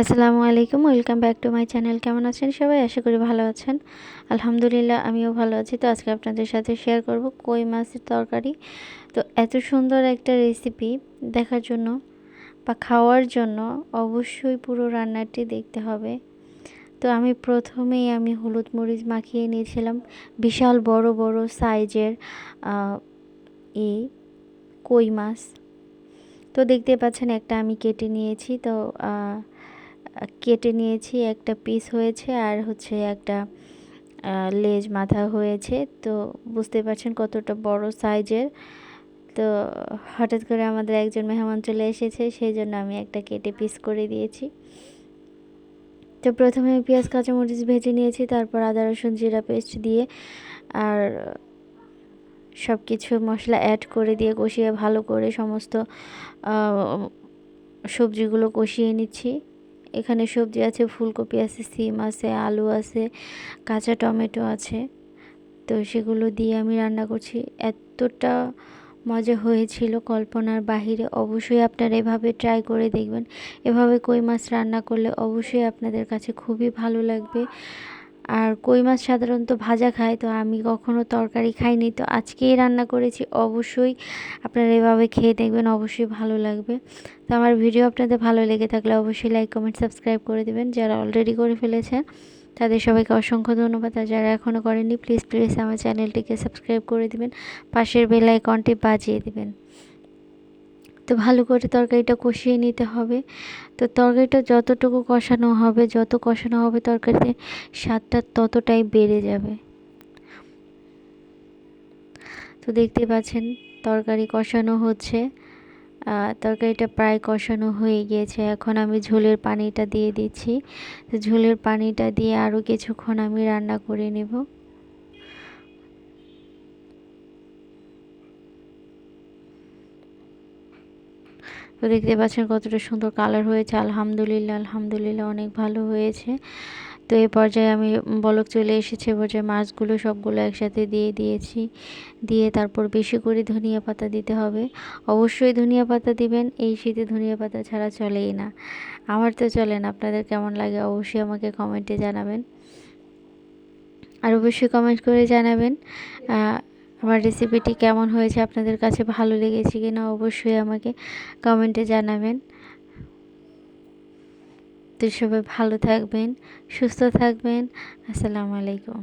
আসসালামু আলাইকুম, welcome back to my channel. কেমন আছেন সবাই? আশা করি ভালো আছেন। আলহামদুলিল্লাহ, আমিও ভালো আছি। তো আজকে আপনাদের সাথে শেয়ার করব কই মাছের তরকারি। তো এত সুন্দর একটা রেসিপি দেখার জন্য বা খাওয়ার জন্য অবশ্যই পুরো রান্নাটি দেখতে হবে। তো আমি প্রথমেই আমি হলুদ মরিচ মাখিয়ে নিয়েছিলাম। বিশাল বড় বড় সাইজের এই কই মাছ। তো দেখতে পাচ্ছেন একটা আমি কেটে নিয়েছি। তো কেটে নিয়েছি, একটা পিস হয়েছে আর হচ্ছে একটা লেজ মাথা হয়েছে। তো বুঝতে পারছেন কতটা বড় সাইজের তো হঠাৎ করে আমাদের একজন মেহমান চলে এসেছে সেই জন্য আমি একটা কেটে পিস করে দিয়েছি। তো প্রথমে পেঁয়াজ, কাঁচামরিচ ভেজে নিয়েছি, তারপর আদা, রসুন, জিরা পেস্ট দিয়ে আর সব কিছু মশলা অ্যাড করে দিয়ে কষিয়ে ভালো করে সমস্ত সবজিগুলো কষিয়ে নিচ্ছি। এখানে সবজি আছে, ফুলকপি আছে, সিম আছে, আলু আছে, কাঁচা টমেটো আছে। তো সেগুলো দিয়ে আমি রান্না করছি। এতটা মজা হয়েছিল কল্পনার বাহিরে। অবশ্যই আপনারা এভাবে ট্রাই করে দেখবেন। এভাবে কই মাছ রান্না করলে অবশ্যই আপনাদের কাছে খুবই ভালো লাগবে। আর কই মাছ সাধারণত ভাজা খায়, তো আমি কখনো তরকারি খাইনি। তো আজকেই রান্না করেছি, অবশ্যই আপনারা এভাবে খেয়ে দেখবেন, অবশ্যই ভালো লাগবে। তো আমার ভিডিও আপনাদের ভালো লেগে থাকলে অবশ্যই লাইক, কমেন্ট, সাবস্ক্রাইব করে দেবেন, যারা অলরেডি করে ফেলেছেন, তাদের সবাইকে অসংখ্য ধন্যবাদ। আর যারা এখনও করেনি প্লিজ প্লিজ আমার চ্যানেলটিকে সাবস্ক্রাইব করে দেবেন, পাশের বেল আইকনটি বাজিয়ে দেবেন। তো ভালো করে তরকারিটা কষিয়ে নিতে হবে। তো তরকারিটা যতটুকু কষানো হবে, যত কষানো হবে তরকারিতে স্বাদটা ততটাই বেড়ে যাবে। তো দেখতে পাচ্ছেন তরকারি কষানো হচ্ছে। তরকারিটা প্রায় কষানো হয়ে গিয়েছে। এখন আমি ঝোলের পানিটা দিয়ে দিচ্ছি। ঝোলের পানিটা দিয়ে আরও কিছুক্ষণ আমি রান্না করে নেব। তো দেখতে পাচ্ছেন কতটা সুন্দর কালার হয়েছে। আলহামদুলিল্লাহ আলহামদুলিল্লাহ অনেক ভালো হয়েছে। তো এ পর্যায়ে আমি বলক চলে এসেছে পর্যায়ে মাছগুলো সবগুলো একসাথে দিয়ে দিয়েছি। দিয়ে তারপর বেশি করে ধনিয়া পাতা দিতে হবে। অবশ্যই ধনিয়া পাতা দিবেন, এই শীতে ধনিয়া পাতা ছাড়া চলেই না। আমার তো চলে না, আপনাদের কেমন লাগে অবশ্যই আমাকে কমেন্টে জানাবেন। আর অবশ্যই কমেন্ট করে জানাবেন আমার রেসিপিটি কেমন হয়েছে, আপনাদের কাছে ভালো লেগেছে কি না অবশ্যই আমাকে কমেন্টে জানাবেন। তো সবাই ভালো থাকবেন, সুস্থ থাকবেন, আসসালামু আলাইকুম।